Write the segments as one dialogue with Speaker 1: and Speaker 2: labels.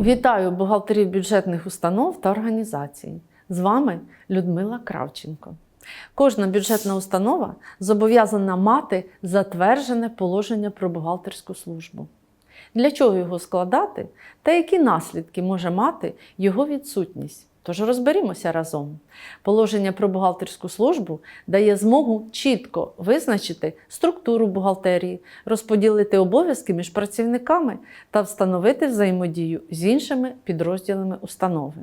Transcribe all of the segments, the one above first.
Speaker 1: Вітаю бухгалтерів бюджетних установ та організацій. З вами Людмила Кравченко. Кожна бюджетна установа зобов'язана мати затверджене положення про бухгалтерську службу. Для чого його складати та які наслідки може мати його відсутність? Тож розберімося разом. Положення про бухгалтерську службу дає змогу чітко визначити структуру бухгалтерії, розподілити обов'язки між працівниками та встановити взаємодію з іншими підрозділами установи.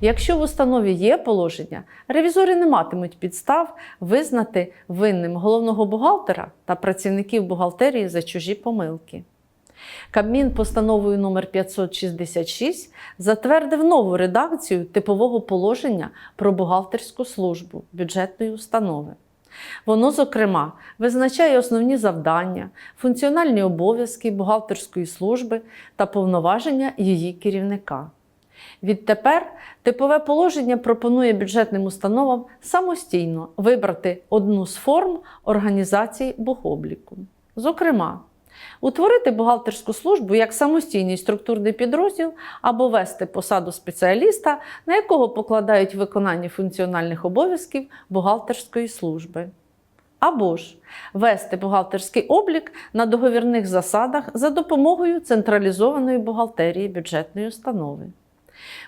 Speaker 1: Якщо в установі є положення, ревізори не матимуть підстав визнати винним головного бухгалтера та працівників бухгалтерії за чужі помилки. Кабмін постановою номер 566 затвердив нову редакцію типового положення про бухгалтерську службу бюджетної установи. Воно, зокрема, визначає основні завдання, функціональні обов'язки бухгалтерської служби та повноваження її керівника. Відтепер типове положення пропонує бюджетним установам самостійно вибрати одну з форм організації бухобліку. Зокрема, утворити бухгалтерську службу як самостійний структурний підрозділ або вести посаду спеціаліста, на якого покладають виконання функціональних обов'язків бухгалтерської служби. Або ж вести бухгалтерський облік на договірних засадах за допомогою централізованої бухгалтерії бюджетної установи.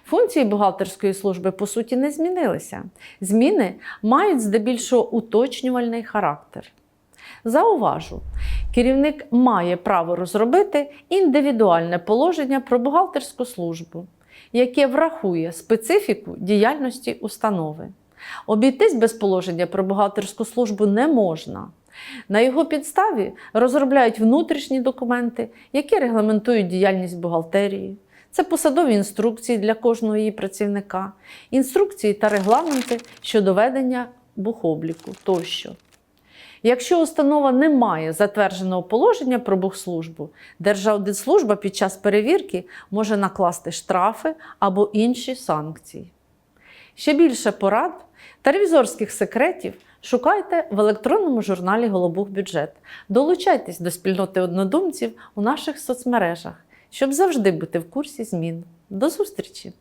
Speaker 1: Функції бухгалтерської служби по суті не змінилися. Зміни мають здебільшого уточнювальний характер. Зауважу, керівник має право розробити індивідуальне положення про бухгалтерську службу, яке врахує специфіку діяльності установи. Обійтись без положення про бухгалтерську службу не можна. На його підставі розробляють внутрішні документи, які регламентують діяльність бухгалтерії. Це посадові інструкції для кожного її працівника, інструкції та регламенти щодо ведення бухобліку тощо. Якщо установа не має затвердженого положення про бухслужбу, Держаудитслужба під час перевірки може накласти штрафи або інші санкції. Ще більше порад та ревізорських секретів шукайте в електронному журналі Голобух бюджет. Долучайтесь до спільноти однодумців у наших соцмережах, щоб завжди бути в курсі змін. До зустрічі!